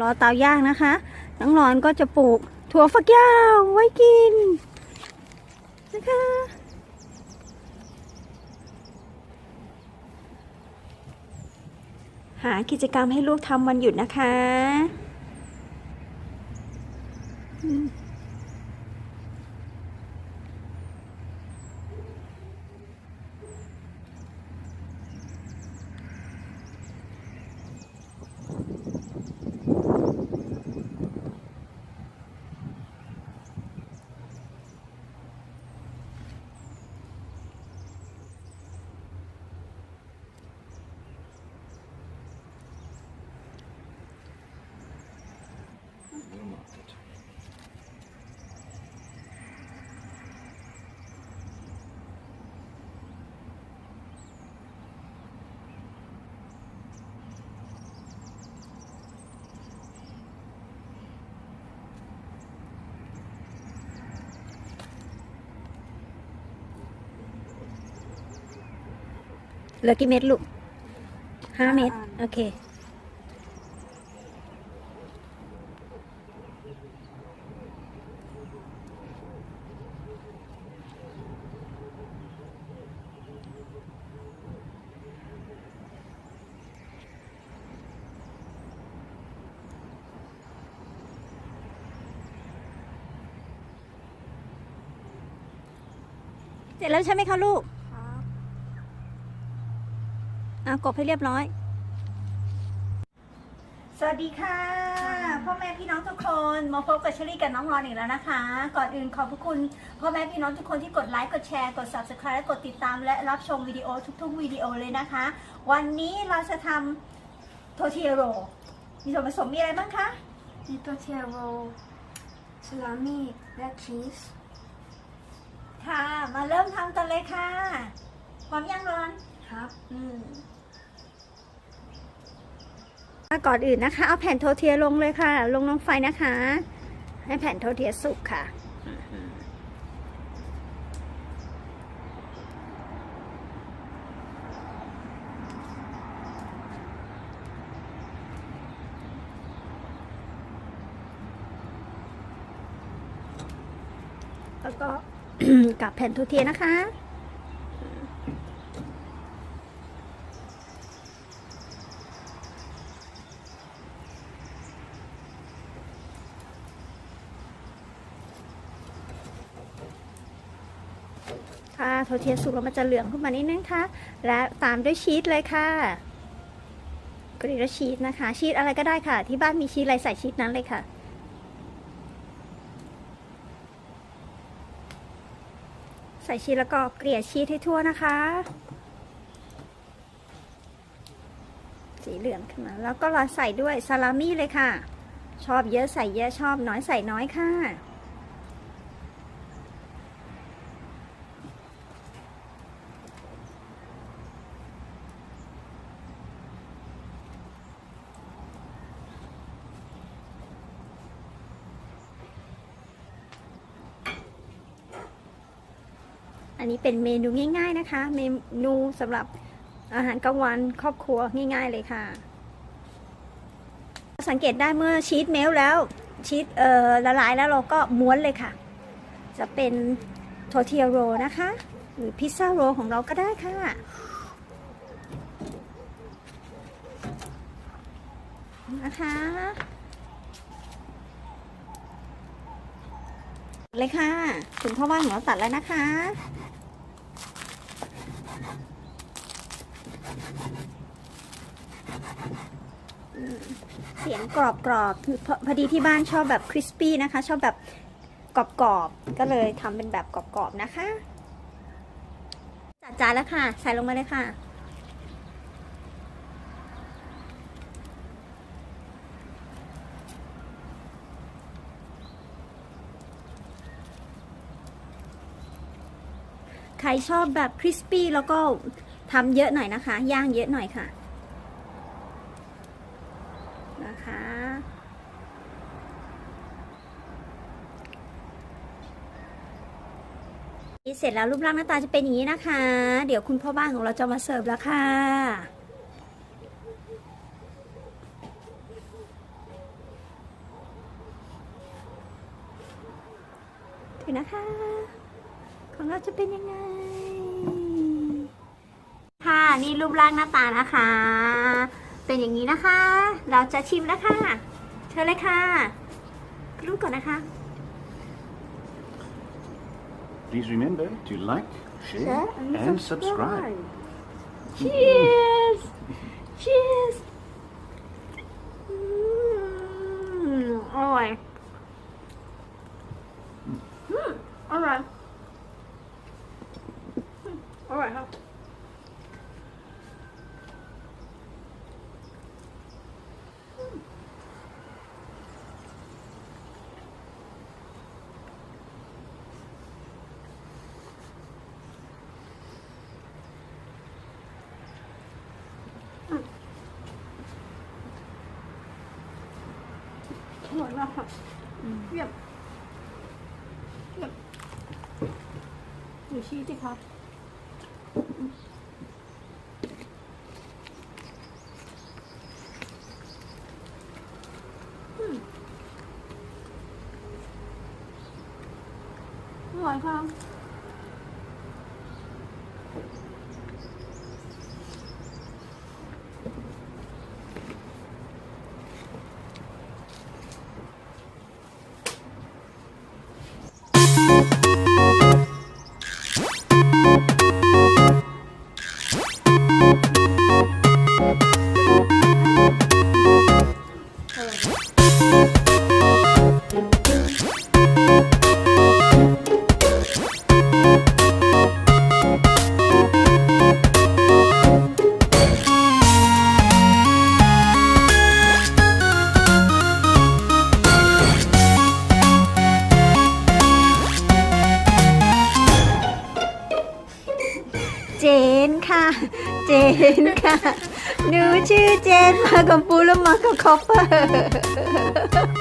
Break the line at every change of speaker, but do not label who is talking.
รอเตาย่างนะคะน้องรอนก็จะปลูกถั่วฝักยาวไว้กินนะคะหากิจกรรมให้ลูกทำวันหยุดนะคะ เหลือกี่เม็ดลูกห้าเม็ดโอเค เสร็จแล้วใช่ไหมคะลูก อะกบให้เรียบร้อย สวัสดีค่ะพ่อแม่พี่น้องทุกคนมาพบกับเชอรี่กับน้องรอนอีกแล้วนะคะ ก่อนอื่นขอบพระคุณพ่อแม่พี่น้องทุกคนที่กดไลค์กดแชร์กด subscribe และกดติดตาม และรับชมวิดีโอทุกๆวิดีโอเลยนะคะ วันนี้เราจะทำโทเทียโร มีส่วนผสมมีอะไรบ้างคะ
มีตัวเทียโรสลามี่และชีส
ค่ะ มาเริ่มทำกันเลยค่ะพร้อมยังรอน
ครับ
อืม ก่อนอื่นนะคะ เอาแผ่นโทเทียลงเลยค่ะ ลงลงไฟนะคะ ให้แผ่นโทเทียสุกค่ะแล้วก็กับแผ่นโทเทียนะคะ ค่ะโทเทียสุกแล้วมันจะเหลืองขึ้นมานิดนึงค่ะ และตามด้วยชีสเลยค่ะกรีดชีสนะคะ ชีสอะไรก็ได้ค่ะ ที่บ้านมีชีสอะไรใส่ชีสนั้นเลยค่ะ ใส่ชีสแล้วก็เกลี่ยชีสให้ทั่วนะคะ สีเหลืองขึ้นมาแล้วก็เราใส่ด้วยซาลามี่เลยค่ะ ชอบเยอะใส่เยอะชอบน้อยใส่น้อยค่ะ อันนี้เป็นเมนูง่าย ๆนะคะ เมนูสำหรับอาหารกลางวันครอบครัวง่าย ๆเลยค่ะ สังเกตได้เมื่อชีสเมลแล้วชีสเอ่อละลายแล้วเราก็ม้วนเลยค่ะ จะเป็นโทเทียโรนะคะ หรือพิซซ่าโรของเราก็ได้ค่ะนะคะเลยค่ะ ถึงพ่อบ้านของเราตัดแล้วนะคะ เสียงกรอบกรอบคือพอดีที่บ้านชอบแบบคริสปี้นะคะ ชอบแบบกรอบกรอบก็เลยทำเป็นแบบกรอบกรอบๆนะคะจัดจานแล้วค่ะ ใส่ลงมาเลยค่ะ ใครชอบแบบคริสปี้แล้วก็ ทำเยอะหน่อยนะคะ ย่างเยอะหน่อยค่ะ นะคะ เสร็จแล้วรูปร่างหน้าตาจะเป็นอย่างนี้นะคะ เดี๋ยวคุณพ่อบ้านของเราจะมาเสิร์ฟแล้วค่ะถึงนะคะ ของเราจะเป็นยังไง ค่ะ นี่รูปร่างหน้าตานะคะ เป็นอย่างนี้นะคะ เราจะชิมแล้วค่ะ เชิญเลยค่ะรูปก่อนนะคะ
Please remember to like, share, and subscribe.
Cheers Cheers อืมอร่อยอืมอร่อยอืมอร่อยครับ อร่อยมาค่ะเยี่ยมเยี่ยมดูชีสสิคะอร่อยค่ะ เจนค่ะ เจนค่ะ หนูชื่อเจนมากับปูแล้วมากับคอปเปอร์